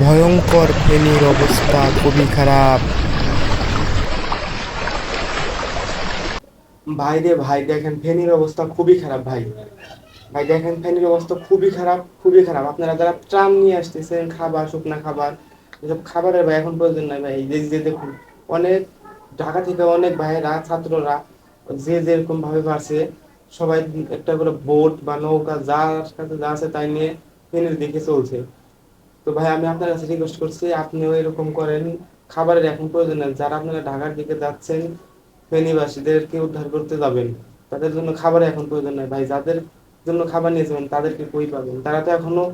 ভয়ঙ্কর ফেনীর অবস্থা খুবই খারাপ। ভাই রে ভাই, দেখেন ফেনীর অবস্থা খুবই খারাপ ভাই। ভাই, দেখেন ফেনীর অবস্থা খুবই খারাপ খুবই খারাপ। আপনারা যারা ট্রাম নিয়ে আসতেছেন, খাবার, শুকনা খাবার এসব খাবারের ভাই এখন প্রয়োজন নাই ভাই যে যে দেখুন, অনেক ঢাকা থেকে অনেক ভাইয়েরা, ছাত্ররা যে যেরকম ভাবে পারছে, সবাই একটা করে বোট বা নৌকা যার কাছে যা আছে তাই নিয়ে ফেনীর দিকে চলছে। তো ভাই, আমি আপনার কাছে রিকোয়েস্ট করছি, আপনিও এরকম করেন, খাবারের এখন প্রয়োজন নেই, যারা আপনারা ঢাকার দিকে যাচ্ছেন, ফেনীবাসীদেরকে উদ্ধার করতে যাবেন, তাদের জন্য খাবার এখন প্রয়োজন নেই। ভাই, যাদের জন্য খাবার নিয়ে যাবেন, তাদেরকে কই পাবেন? তারা তো এখনও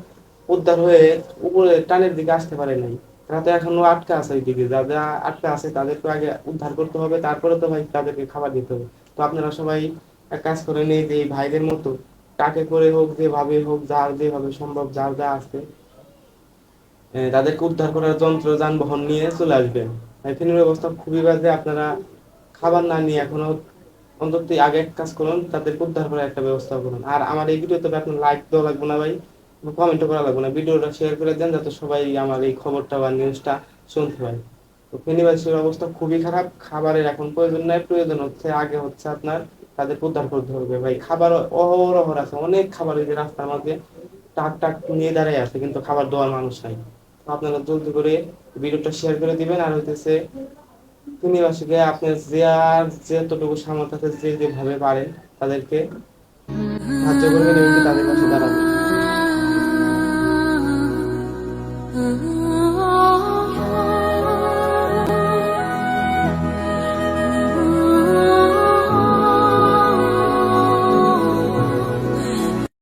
উদ্ধার হয়ে উপরে টানের দিকে আসতে পারে নাই। তারা তো এখনও আটকা আছে ওইদিকে। যারা আটকা আছে তাদেরকে আগে উদ্ধার করতে হবে, তারপরে তো ভাই তাদেরকে খাবার দিতে হবে। তো আপনারা সবাই এক কাজ করে নেই যে ভাইদের মতো টাকে করে হোক, যেভাবে হোক, যার যেভাবে সম্ভব, যার যা আছে তাদেরকে উদ্ধার করার যন্ত্র, যানবাহন নিয়ে চলে আসবেন। ফেনীর অবস্থা খুবই বাজে, আপনারা খাবার না নিয়ে এখনও অন্তত আগে এক কাজ করুন, তাদেরকে উদ্ধার করার একটা ব্যবস্থা করুন। আর আমার এই ভিডিওতে আপনার লাইক দেওয়া লাগবে না ভাই। কমেন্টও করা লাগবে না, ভিডিওটা শেয়ার করে দেন যাতে সবাই আমার এই খবরটা বা নিউজটা শুনতে পায়। তো ফেনীবাসীর অবস্থা খুবই খারাপ, খাবারের এখন প্রয়োজন নাই, প্রয়োজন হচ্ছে আগে হচ্ছে আপনার তাদের উদ্ধার করতে হবে। ভাই, খাবার অহরহ আছে, অনেক খাবার যে রাস্তার মাঝে টাক টাক নিয়ে দাঁড়ায় আছে, কিন্তু খাবার দেওয়ার মানুষ নাই। আপনারা জলদি করে ভিডিওটা শেয়ার করে দিবেন, আর হইতেছে ফেনীবাসীকে আপনার যে আর যতটুকু সামর্থ্য আছে যে যেভাবে পারেন তাদেরকে সাহায্য করবেন এবং তাদের পাশে দাঁড়াবেন।